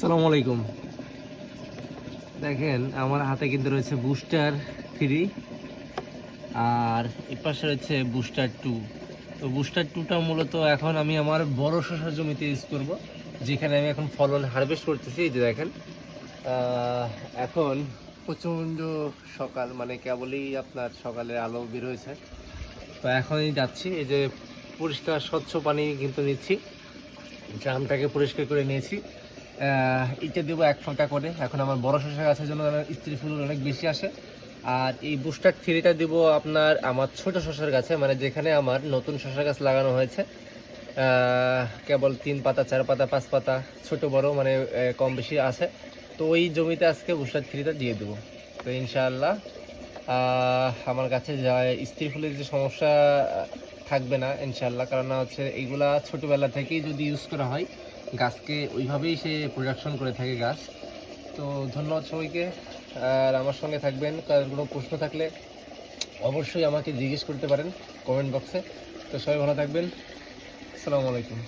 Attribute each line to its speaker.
Speaker 1: আসসালামু আলাইকুম। দেখেন, আমার হাতে কিন্তু রয়েছে বুস্টার থ্রি আর এ পাশে রয়েছে বুস্টার টু তো বুস্টার টুটা মূলত এখন আমি আমার বড় শশার জমিতে ইউজ করব, যেখানে আমি এখন ফলন হারভেস্ট করতেছি, এই যে দেখেন। এখন প্রচণ্ড সকাল মানে কেবলই আপনার সকালের আলো বের হয়েছে। তো এখনই যাচ্ছি, এই যে পরিষ্কার স্বচ্ছ পানি কিন্তু নিচ্ছি ড্রামটাকে পরিষ্কার করে নিয়েছি। এটা দেবো এক ফোঁটা করে। এখন আমার বড় শশা গাছের জন্য স্ত্রী ফুল অনেক বেশি আসে। আর এই বুস্টার থ্রিটা দিব আপনার আমার ছোট শশার গাছে মানে যেখানে আমার নতুন শশা গাছ লাগানো হয়েছে। কেবল তিন পাতা চার পাতা পাঁচ পাতা ছোট বড় মানে কম বেশি আছে। তো ওই জমিতে আজকে বুস্টার থ্রিটা দিয়ে দেবো। তো ইনশাআল্লাহ আহ, আমার কাছে যা স্ত্রী ফুলের যে সমস্যা থাকবে না ইনশাল্লাহ কারণ হচ্ছে এইগুলা ছোটোবেলা থেকেই যদি ইউজ করা হয়, গাছকে ওইভাবেই সে প্রোডাকশন করে থাকে গাছ। তো ধন্যবাদ সবাইকে। আর আমার সঙ্গে থাকবেন কারোর কোনো প্রশ্ন থাকলে অবশ্যই আমাকে জিজ্ঞেস করতে পারেন কমেন্ট বক্সে। তো সবাই ভালো থাকবেন। আসসালামু আলাইকুম।